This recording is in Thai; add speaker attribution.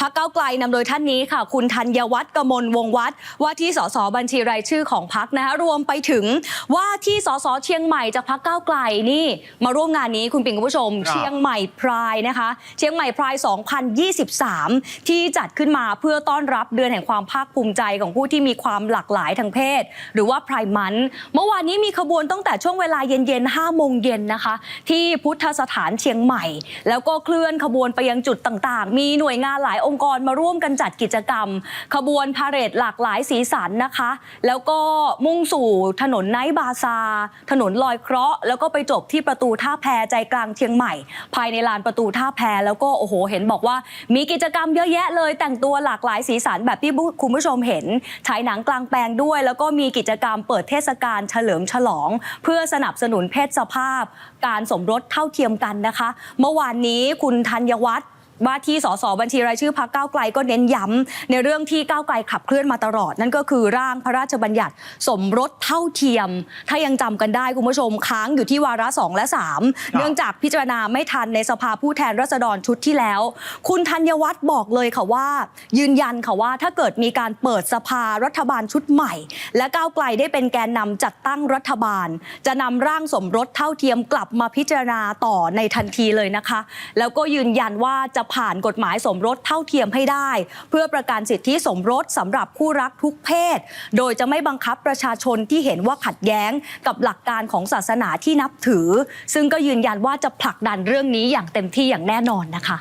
Speaker 1: พักเก้าวไกลนำโดยท่านนี้ค่ะ คุณธัญวัฒน์กมลวงศ์วัฒน์ว่าที่สสบัญชีรายชื่อของพักนะคะรวมไปถึงว่าที่สสเชียงใหม่จากพักเก้าวไกลนี่ มาร่วมงานนี้คุณปิ่งคุณผู้ชม
Speaker 2: ครับ
Speaker 1: เชียงใหม่พรายนะคะ เชียงใหม่พราย 2023 ที่จัดขึ้นมาเพื่อต้อนรับเดือนแห่งความภาคภูมิใจของผู้ที่มีความหลากหลายทางเพศ หรือว่าพรายมันเมื่อวานนี้มีขบวนตั้งแต่ช่วงเวลาเย็นๆ5โมงเย็นนะคะ ที่พุทธสถานเชียงใหม่ แล้วก็เคลื่อนขบวนไปยังจุดต่างๆ มีหน่วยงานหลายององค์กรมาร่วมกันจัดกิจกรรม ขบวนพาเหรดหลากหลายสีสันนะคะ แล้วก็มุ่งสู่ถนนไนท์บาซา ถนนลอยเคราะห์แล้วก็ไปจบที่ประตูท่าแพใจกลางเชียงใหม่ ภายในลานประตูท่าแพแล้วก็โอ้โห เห็นบอกว่า มีกิจกรรมเยอะแยะเลยแต่งตัวหลากหลายสีสันแบบที่คุณผู้ชมเห็นฉายหนังกลางแปลงด้วย แล้วก็มีกิจกรรมเปิดเทศกาลเฉลิมฉลอง เพื่อสนับสนุนเพศสภาพ การสมรสเท่าเทียมกันนะคะ เมื่อวานนี้คุณธัญวัฒน์ ว่าที่สสบัญชีรายชื่อพักก้าวไกลก็เน้นย้ำในเรื่องที่ก้าวไกลขับเคลื่อนมาตลอด นั่นก็คือร่างพระราชบัญญัติสมรสเท่าเทียม ถ้ายังจำกันได้คุณผู้ชมค้างอยู่ที่วาระ 2 และ 3 เนื่องจากพิจารณาไม่ทันในสภาผู้แทนราษฎรชุดที่แล้ว คุณธัญวัฒน์บอกเลยค่ะว่า ยืนยันค่ะว่าถ้าเกิดมีการเปิดสภารัฐบาลชุดใหม่ และก้าวไกลได้เป็นแกนนำจัดตั้งรัฐบาล จะนำร่างสมรสเท่าเทียมกลับมาพิจารณาต่อในทันทีเลยนะคะ แล้วก็ยืนยันว่าจะผ่านกฎหมายสมรสเท่าเทียมให้ได้ เพื่อประกันสิทธิสมรสสำหรับคู่รักทุกเพศ โดยจะไม่บังคับประชาชนที่เห็นว่าขัดแย้งกับหลักการของศาสนาที่นับถือ ซึ่งก็ยืนยันว่าจะผลักดันเรื่องนี้อย่างเต็มที่อย่างแน่นอนนะคะ